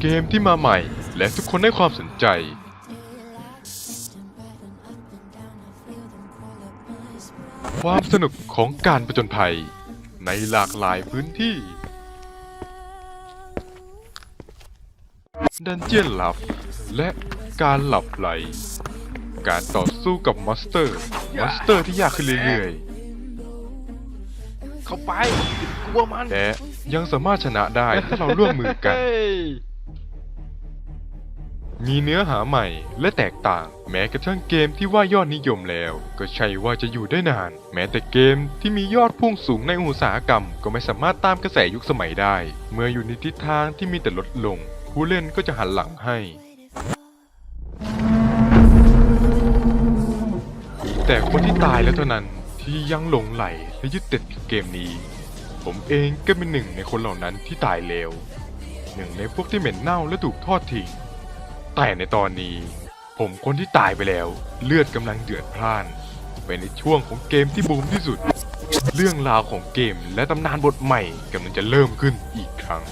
เกมที่มาใหม่ และทุกคนให้ความสนใจ ความสนุกของการประจนภัย ในหลากหลายพื้นที่ ดันเจียนลับ และการหลับไหล การต่อสู้กับมอนสเตอร์มอนสเตอร์ที่ยากขึ้นเรื่อย เข้าไปกลัวมันๆและยังสามารถชนะได้ถ้าเราร่วมมือกัน เฮ้ยมีเนื้อหาใหม่และแตกต่าง แม้กระทั่งเกมที่ว่ายอดนิยมแล้ว ก็ใช่ว่าจะอยู่ได้นาน แม้แต่เกมที่มียอดพุ่งสูงในอุตสาหกรรม ก็ไม่สามารถตามกระแสยุคสมัยได้ เมื่ออยู่ในทิศทางที่มีแต่ลดลง ผู้เล่นก็จะหันหลังให้ แต่คนที่ตายแล้วเท่านั้น ที่ยังหลงไหลและยึดติดกับเกมนี้ ผมเองก็เป็นหนึ่งในคนเหล่านั้นที่ตายแล้วหนึ่งในพวกที่เหม็นเน่าและถูกทอดทิ้งแต่ในตอนนี้ ผมคนที่ตายไปแล้ว เลือดกำลังเดือดพล่านไปในช่วงของเกมที่บูมที่สุด เรื่องราวของเกมและตำนานบทใหม่กำลังจะเริ่มขึ้นอีกครั้ง